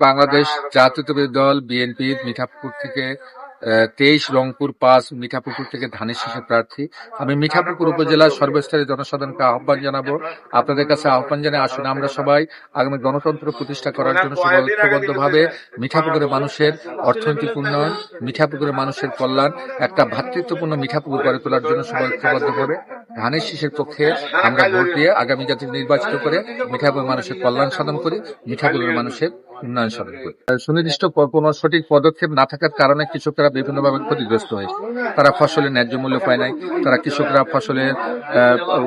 বাংলাদেশ জাতীয়তাবাদী দল বিএনপি মিঠাপুকুর থেকে তেইশ রংপুর পাঁচ মিঠাপুকুর থেকে ধানের শীষের প্রার্থী। আমি মিঠাপুকুর উপজেলার সর্বস্তরের জনসাধারণকে আহ্বান জানাব। আপনাদের কাছে আহ্বান জানিয়ে আসুন, আমরা সবাই আগামী গণতন্ত্র প্রতিষ্ঠা করার জন্য সবাই ঐক্যবদ্ধভাবে মিঠাপুকুরের মানুষের অর্থনৈতিক উন্নয়ন মিঠাপুকুরের মানুষের কল্যাণ, একটা ভ্রাতৃত্বপূর্ণ মিঠাপুকুর গড়ে তোলার জন্য সবাই ঐক্যবদ্ধভাবে ধানের শীষের পক্ষে আমরা ভোট দিয়ে আগামী জাতীয় নির্বাচিত করে মিঠাপুরের মানুষের কল্যাণ সাধন করি, মিঠাপুরের মানুষের উন্নয়ন সাধন সুনির্দিষ্ট কোনো সঠিক পদক্ষেপ না থাকার কারণে কৃষকরা বিভিন্নভাবে ক্ষতিগ্রস্ত হয়েছে তারা ফসলের ন্যায্য মূল্য পায় নাই। তারা কৃষকরা ফসলের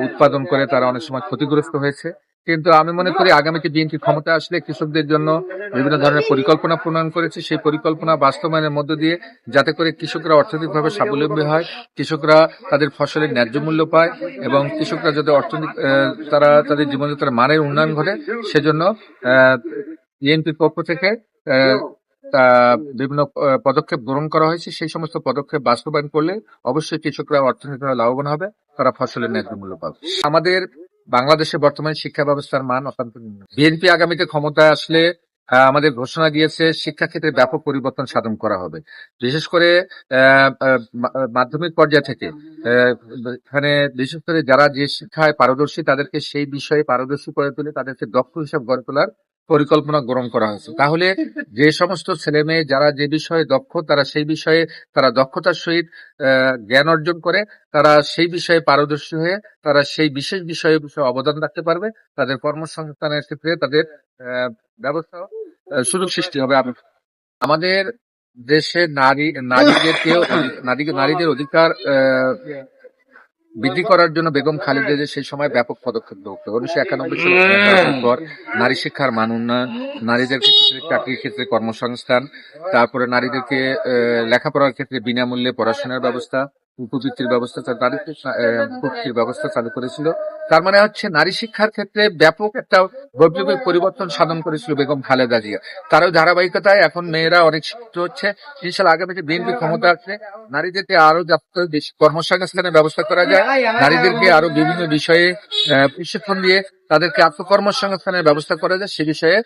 উৎপাদন করে তারা অনেক সময় ক্ষতিগ্রস্ত হয়েছে। কিন্তু আমি মনে করি আগামীতে বিএনপি ক্ষমতা আসলে কৃষকদের জন্য বিভিন্ন ধরনের পরিকল্পনা প্রণয়ন করেছে। সেই পরিকল্পনা বাস্তবায়নের মধ্য দিয়ে যাতে করে কৃষকরা অর্থনৈতিকভাবে স্বাবলম্বী হয়, কৃষকরা তাদের ফসলের ন্যায্য মূল্য পায় এবং কৃষকরা যাতে অর্থনৈতিক তারা তাদের জীবনযাত্রার মানের উন্নয়ন ঘটে, সেজন্য বিএনপির পক্ষ থেকে তা বিভিন্ন পদক্ষেপ গ্রহণ করা হয়েছে। সেই সমস্ত পদক্ষেপ বাস্তবায়ন করলে অবশ্যই কৃষকরা অর্থনৈতিকভাবে লাভবান হবে তারা ফসলের ন্যায্য মূল্য পাবে। আমাদের বাংলাদেশে বর্তমানে শিক্ষা ব্যবস্থার মান অত্যন্ত নিম্ন। বিএনপি আগামীতে ক্ষমতায় আসলে আমাদের ঘোষণা দিয়েছে শিক্ষাক্ষেত্রে ব্যাপক পরিবর্তন সাধন করা হবে। বিশেষ করে মাধ্যমিক পর্যায় থেকে এখানে বিশেষ করে যারা যে শিক্ষায় পারদর্শী তাদেরকে সেই বিষয়ে পারদর্শী করে তুলে তাদেরকে দক্ষ হিসাব গড়ে তোলার পরিকল্পনা গ্রহণ করা হয়েছে। তাহলে যে সমস্ত ছেলে মেয়ে যারা যে বিষয়ে দক্ষ, তারা সেই বিষয়ে, তারা দক্ষতার সহিত জ্ঞান অর্জন করে, তারা সেই বিষয়ে পারদর্শী হয়ে, তারা সেই বিশেষ বিষয়ে বিষয়ে অবদান রাখতে পারবে, তাদের কর্মসংস্থানের ক্ষেত্রে তাদের ব্যবস্থা সুযোগ সৃষ্টি হবে। আমাদের দেশে নারী নারীদেরকে নারী, নারীদের অধিকার বৃদ্ধি করার জন্য বেগম খালেদা যে সেই সময় ব্যাপক পদক্ষেপ গ্রহণ করে উনিশশো একানব্বই সালের পর নারী শিক্ষার মান উন্নয়ন নারীদের ক্ষেত্রে চাকরির ক্ষেত্রে কর্মসংস্থান তারপরে নারীদেরকে লেখাপড়ার ক্ষেত্রে বিনামূল্যে পড়াশোনার ব্যবস্থা উপবৃত্তির ব্যবস্থা নারীদের আহ, উপবৃত্তির ব্যবস্থা চালু করেছিল। তার মানে হচ্ছে নারী শিক্ষার ক্ষেত্রে ব্যাপক একটা বৈপ্লবিক পরিবর্তন সাধন করেছিল বেগম খালেদা জিয়া। তারও ধারাবাহিকতায় এখন মেয়েরা অনেক শিক্ষিত হচ্ছে। ইনশাল্লাহ আগামীতে বিএনপি ক্ষমতা আছে নারীদেরকে আরও কর্মসংস্থানের ব্যবস্থা করা যায়। নারীদেরকে আরও বিভিন্ন বিষয়ে প্রশিক্ষণ দিয়ে তাদেরকে আত্মকর্মসংস্থানের ব্যবস্থা করা যায়। সে বিষয়ে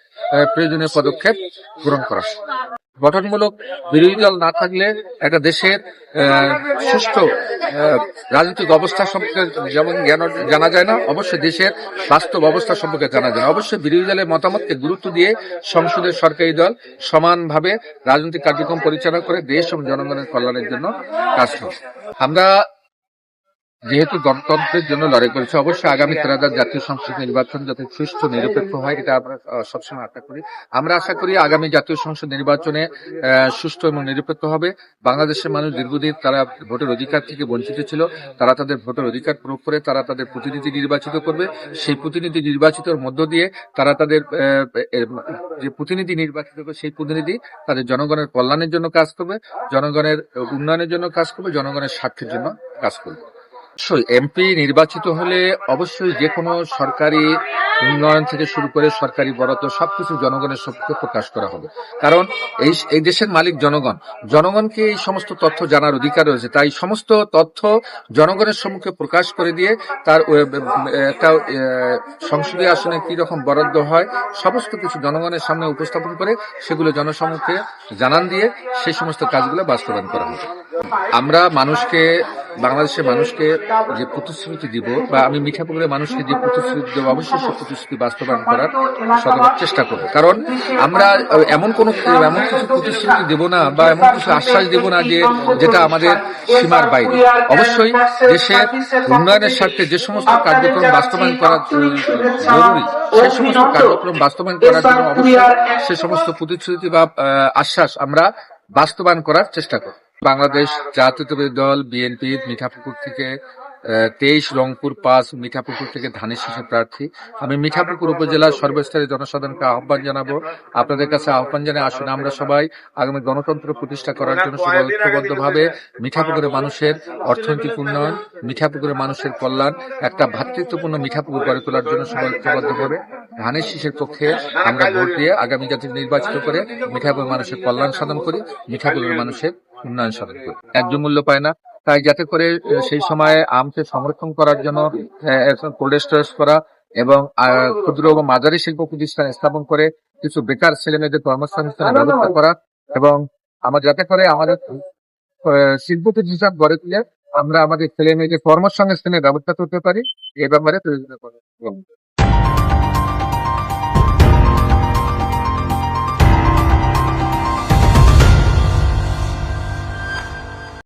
প্রয়োজনীয় পদক্ষেপ গ্রহণ করা। গঠনমূলক বিরোধী দল না থাকলে একটা দেশের সুষ্ঠ রাজনৈতিক অবস্থা সম্পর্কে যেমন জানা যায় না, অবশ্যই দেশের স্বাস্থ্য ব্যবস্থা সম্পর্কে জানা যায় না। অবশ্যই বিরোধী দলের মতামতকে গুরুত্ব দিয়ে সংসদের সরকারি দল সমানভাবে রাজনৈতিক কার্যক্রম পরিচালনা করে দেশ এবং জনগণের কল্যাণের জন্য কাজ করে আমরা যেহেতু গণতন্ত্রের জন্য লড়াই করেছে, অবশ্যই আগামী ত্রয়োদশ জাতীয় সংসদ নির্বাচন যাতে সুষ্ঠু নিরপেক্ষ হয়, এটা আমরা সবসময় আশা করি। আমরা আশা করি আগামী জাতীয় সংসদ নির্বাচনে সুষ্ঠু এবং নিরপেক্ষ হবে। বাংলাদেশের মানুষ দীর্ঘদিন তারা ভোটের অধিকার থেকে বঞ্চিত ছিল, তারা তাদের ভোটের অধিকার প্রয়োগ করে তারা তাদের প্রতিনিধি নির্বাচিত করবে। সেই প্রতিনিধি নির্বাচিতর মধ্য দিয়ে তারা তাদের যে প্রতিনিধি নির্বাচিত করবে সেই প্রতিনিধি তাদের জনগণের কল্যাণের জন্য কাজ করবে, জনগণের উন্নয়নের জন্য কাজ করবে, জনগণের স্বার্থের জন্য কাজ করবে। অবশ্যই, এমপি নির্বাচিত হলে অবশ্যই যে কোনো সরকারি উন্নয়ন থেকে শুরু করে সরকারি বরাদ্দ, সবকিছু জনগণের সপক্ষে প্রকাশ করা হবে। কারণ এই এই দেশের মালিক জনগণ। জনগণকে এই সমস্ত তথ্য জানার অধিকার রয়েছে। তাই সমস্ত তথ্য জনগণের সম্মুখে প্রকাশ করে দিয়ে তার একটা সংসদীয় আসনে কি রকম বরাদ্দ হয়, সমস্ত কিছু জনগণের সামনে উপস্থাপন করে সেগুলো জনসম্মুখে জানান দিয়ে সেই সমস্ত কাজগুলো বাস্তবায়ন করা হবে। আমরা মানুষকে বাংলাদেশের মানুষকে যে প্রতিশ্রুতি দিব বা আমি মিঠাপুকুরের মানুষকে যে প্রতিশ্রুতি দেবো, অবশ্যই সে প্রতিশ্রুতি বাস্তবায়ন করার সদা চেষ্টা করব। কারণ আমরা এমন কোন এমন কিছু প্রতিশ্রুতি দেব না বা এমন কিছু আশ্বাস দেব না যে যেটা আমাদের সীমার বাইরে। অবশ্যই দেশের উন্নয়নের স্বার্থে যে সমস্ত কার্যক্রম বাস্তবায়ন করা জরুরি সেই সমস্ত কার্যক্রম বাস্তবায়ন করার জন্য অবশ্যই সে সমস্ত প্রতিশ্রুতি বা আশ্বাস আমরা বাস্তবায়ন করার চেষ্টা করি বাংলাদেশ জাতীয়তাবাদী দল বিএনপি মিঠাপুকুর থেকে তেইশ, রংপুর পাঁচ, মিঠাপুকুর থেকে ধানের শীষের প্রার্থী। আমি মিঠাপুকুর উপজেলার সর্বস্তরের জনসাধারণকে আহ্বান জানাব। আপনাদের কাছে আহ্বান জানিয়ে আসুন আমরা সবাই আগামী গণতন্ত্র প্রতিষ্ঠা করার জন্য সবাই ঐক্যবদ্ধভাবে মিঠাপুকুরের মানুষের অর্থনৈতিক উন্নয়ন, মিঠাপুকুরের মানুষের কল্যাণ, একটা ভ্রাতৃত্বপূর্ণ মিঠাপুকুর গড়ে তোলার জন্য সবাই ঐক্যবদ্ধভাবে ধানের শীষের পক্ষে আমরা ভোট দিয়ে আগামী জাতীয় নির্বাচিত করে মিঠাপুর মানুষের কল্যাণ সাধন করি, মিঠাপুরের মানুষের উন্নয়ন সাধন করি। ন্যায্য মূল্য পায় না। তাই যাতে করে সেই সময়ে আমকে সংরক্ষণ করার জন্য কোল্ড স্টোরেজ করা এবং ক্ষুদ্র এবং মাঝারি শিল্প প্রতিষ্ঠান স্থাপন করে কিছু বেকার ছেলে মেয়েদের কর্মসংস্থানের ব্যবস্থা করা এবং আমার যাতে করে আমাদের শিল্প প্রতিষ্ঠান গড়ে তুলে আমরা আমাদের ছেলে মেয়েদের কর্মসংস্থানের ব্যবস্থা করতে পারি। এ ব্যাপারে প্রয়োজনীয়।